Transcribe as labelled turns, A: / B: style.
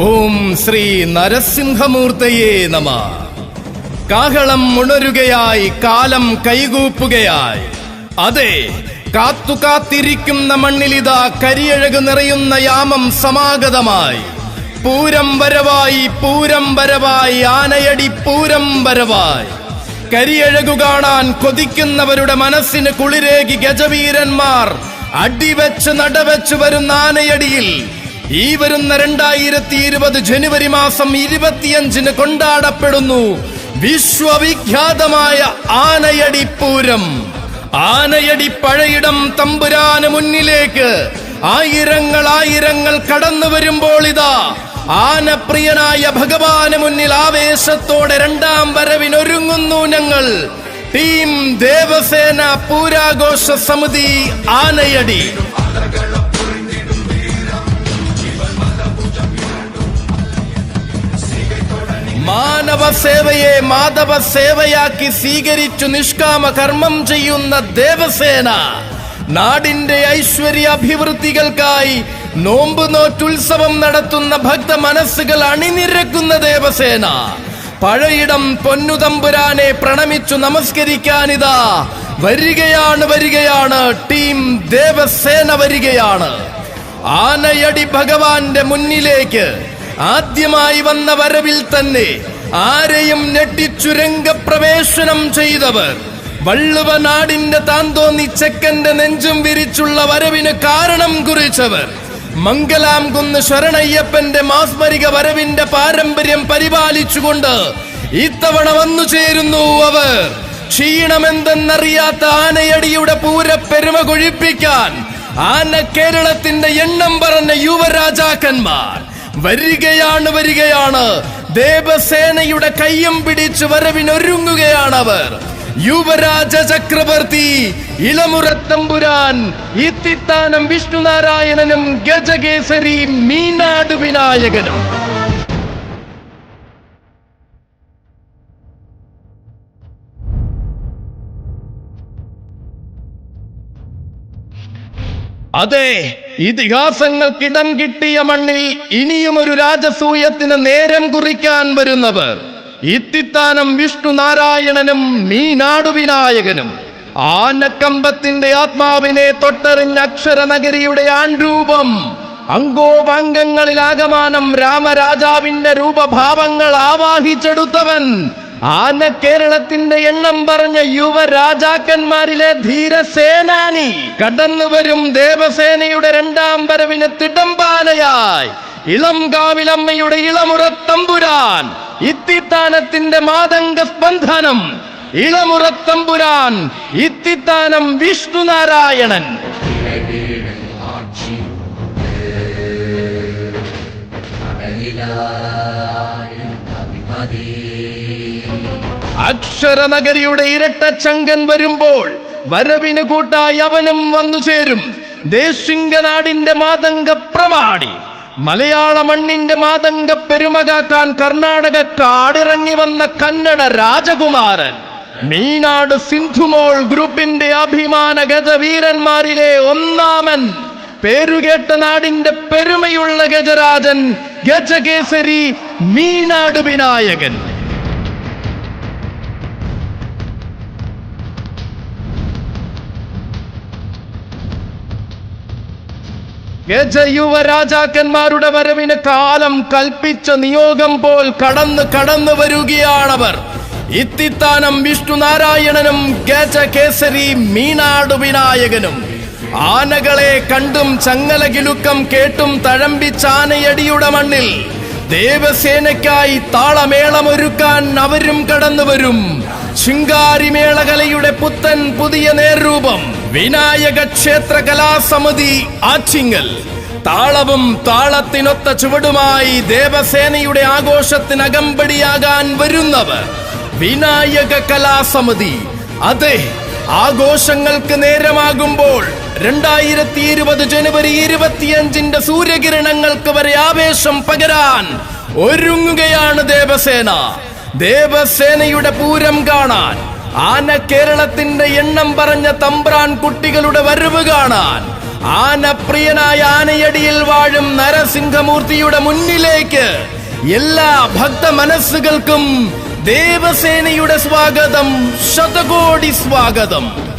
A: ഓം ശ്രീ നരസിംഹമൂർത്തയെ നമ. കാഹളം ഉണരുകയായി കാലം കൈകൂപ്പുകയായി. അതെ കാത്തു കാത്തിരിക്കുന്ന മണ്ണിലിതാ കരിയഴക് നിറയുന്ന യാമം സമാഗതമായി. പൂരം വരവായി പൂരം വരവായി ആനയടി പൂരം വരവായി. കരിയഴകു കാണാൻ കൊതിക്കുന്നവരുടെ മനസ്സിന് കുളിരേകി ഗജവീരന്മാർ അടിവെച്ച് നടവെച്ച് വരുന്ന ആനയടിയിൽ ഈ വരുന്ന രണ്ടായിരത്തി ഇരുപത് ജനുവരി മാസം ഇരുപത്തിയഞ്ചിന് കൊണ്ടാടപ്പെടുന്നു വിശ്വവിഖ്യാതമായ ആനയടി പൂരം ആനയടി പഴയിടം തമ്പുരാന് മുന്നിലേക്ക് ആയിരങ്ങൾ ആയിരങ്ങൾ കടന്നു വരുമ്പോൾ ഇതാ ആനപ്രിയനായ ഭഗവാന് മുന്നിൽ ആവേശത്തോടെ രണ്ടാം വരവിനൊരുങ്ങുന്നു ഞങ്ങൾ. ടീം ദേവസേന പൂരാഘോഷ സമിതി ആനയടി. മാനവ സേവയെ മാധവ സേവയാക്കി സ്വീകരിച്ചു നിഷ്കാമ കർമ്മം ചെയ്യുന്ന ദേവസേന. നാടിന്റെ ഐശ്വര്യ അഭിവൃദ്ധികൾക്കായി നോമ്പ് നോറ്റുത്സവം നടത്തുന്ന ഭക്ത മനസ്സുകൾ അണിനിരക്കുന്ന ദേവസേന. പഴയിടം പൊന്നുതമ്പുരാനെ പ്രണമിച്ചു നമസ്കരിക്കാനിതാ. വരികയാണ് വരികയാണ് ടീം ദേവസേന വരികയാണ്. ആനയടി ഭഗവാന്റെ മുന്നിലേക്ക് ആദ്യമായി വന്ന വരവിൽ തന്നെ ആരെയും ഞെട്ടിച്ചു രംഗപ്രവേശനം ചെയ്തവർ. വള്ളുവ നാടിന്റെ താന്തോന്നി ചെക്കന്റെ നെഞ്ചും വിരിച്ചുള്ള വരവിന് കാരണം കുറിച്ചവർ. മംഗലാം കുന്ന് ശരണയ്യപ്പന്റെ മാസ്മരിക വരവിന്റെ പാരമ്പര്യം പരിപാലിച്ചുകൊണ്ട് ഇത്തവണ വന്നു ചേരുന്നു അവർ. ക്ഷീണമെന്തെന്നറിയാത്ത ആനയടിയുടെ പൂരപ്പെരുമ കൊഴിപ്പിക്കാൻ ആന കേരളത്തിന്റെ എണ്ണം പറഞ്ഞ യുവരാജാക്കന്മാർ. വരികയാണ് വരികയാണ്. ദേവസേനയുടെ കയ്യം പിടിച്ച് വരവിനൊരുങ്ങുകയാണ് അവർ യുവരാജ ചക്രവർത്തി ഇളമുറത്തമ്പുരാൻ ഇത്തിത്താനം വിഷ്ണുനാരായണനും ഗജകേസരി മീനാട് വിനായകനും. അതെ ഇതിഹാസങ്ങൾക്കിടം കിട്ടിയ മണ്ണിൽ ഇനിയും ഒരു രാജസൂയത്തിന് നേരം കുറിക്കാൻ വരുന്നവർ. ഇത്തിത്താനം വിഷ്ണു നാരായണനും മീനാടു വിനായകനും. ആനക്കമ്പത്തിന്റെ ആത്മാവിനെ തൊട്ടറിഞ്ഞ അക്ഷരനഗരിയുടെ ആൺരൂപം. അംഗോപാംഗങ്ങളിലാകമാനം രാമരാജാവിന്റെ രൂപഭാവങ്ങൾ ആവാഹിച്ചെടുത്തവൻ. ആന കേരളത്തിന്റെ എണ്ണം പറഞ്ഞ യുവരാജാക്കന്മാരിലെ ധീരസേനാനി കടന്നു വരും ദേവസേനയുടെ രണ്ടാം വരവിന് തിടമ്പാലയായി ഇളം കാവിലമ്മയുടെ ഇളമുറത്തമ്പുരാൻ ഇത്തിത്താനത്തിന്റെ മാതംഗ സ്പന്ദനം ഇളമുറത്തമ്പുരാൻ ഇത്തിത്താനം വിഷ്ണുനാരായണൻ അക്ഷരനഗരിയുടെ ഇരട്ടച്ചങ്കൻ വരുമ്പോൾ വരവിന് കൂട്ടായി അവനും വന്നു ചേരും. ദേശിംഗനാടിന്റെ മാതംഗ പ്രമാണി മലയാള മണ്ണിന്റെ മാതംഗ പെരുമകാക്കാൻ കർണാടക കാടിറങ്ങി വന്ന കന്നഡ രാജകുമാരൻ. മീനാട് സിന്ധുമോൾ ഗ്രൂപ്പിന്റെ അഭിമാന ഗജവീരന്മാരിലെ ഒന്നാമൻ. പേരുകേട്ട നാടിന്റെ പെരുമയുള്ള ഗജരാജൻ ഗജകേസരി മീനാട് വിനായകൻ. ഗജയുവ രാജാക്കന്മാരുടെ വരവിന് കാലം കൽപ്പിച്ച നിയോഗം പോൽ കടന്ന് കടന്നു വരികയാണവർ. ഇത്തിത്താനം വിഷ്ണു നാരായണനും ഗജകേസരി മീനാടു വിനായകനും. ആനകളെ കണ്ടും ചങ്ങലകിലുക്കം കേട്ടും തഴമ്പിച്ചാനയടിയുടെ മണ്ണിൽ ദേവസേനയ്ക്കായി താളമേളമൊരുക്കാൻ അവരും കടന്നു വരും. ശിങ്കാരിമേളകലയുടെ പുത്തൻ പുതിയ നേർരൂപം. വിനായക ക്ഷേത്ര കലാസമിതി ആച്ചിങ്ങൽ താളവും താളത്തിനൊത്ത ചുവടുമായി ദേവസേനയുടെ ആഘോഷത്തിനകമ്പടിയാകാൻ വരുന്നവർ. വിനായക കലാസമിതി. അതെ ആഘോഷങ്ങൾക്ക് നേരമാകുമ്പോൾ രണ്ടായിരത്തി ഇരുപത് ജനുവരി ഇരുപത്തിയഞ്ചിന്റെ സൂര്യകിരണങ്ങൾക്ക് വരെ ആവേശം പകരാൻ ഒരുങ്ങുകയാണ് ദേവസേന. ദേവസേനയുടെ പൂരം കാണാൻ ആന കേരളത്തിന്റെ എണ്ണം പറഞ്ഞ തമ്പ്രാൻ കുട്ടികളുടെ വരവ് കാണാൻ. ആനപ്രിയനായ ആനയടിയിൽ വാഴും നരസിംഹമൂർത്തിയുടെ മുന്നിലേക്ക് എല്ലാ ഭക്ത മനസ്സുകൾക്കും ദേവസേനയുടെ സ്വാഗതം ശതകോടി സ്വാഗതം.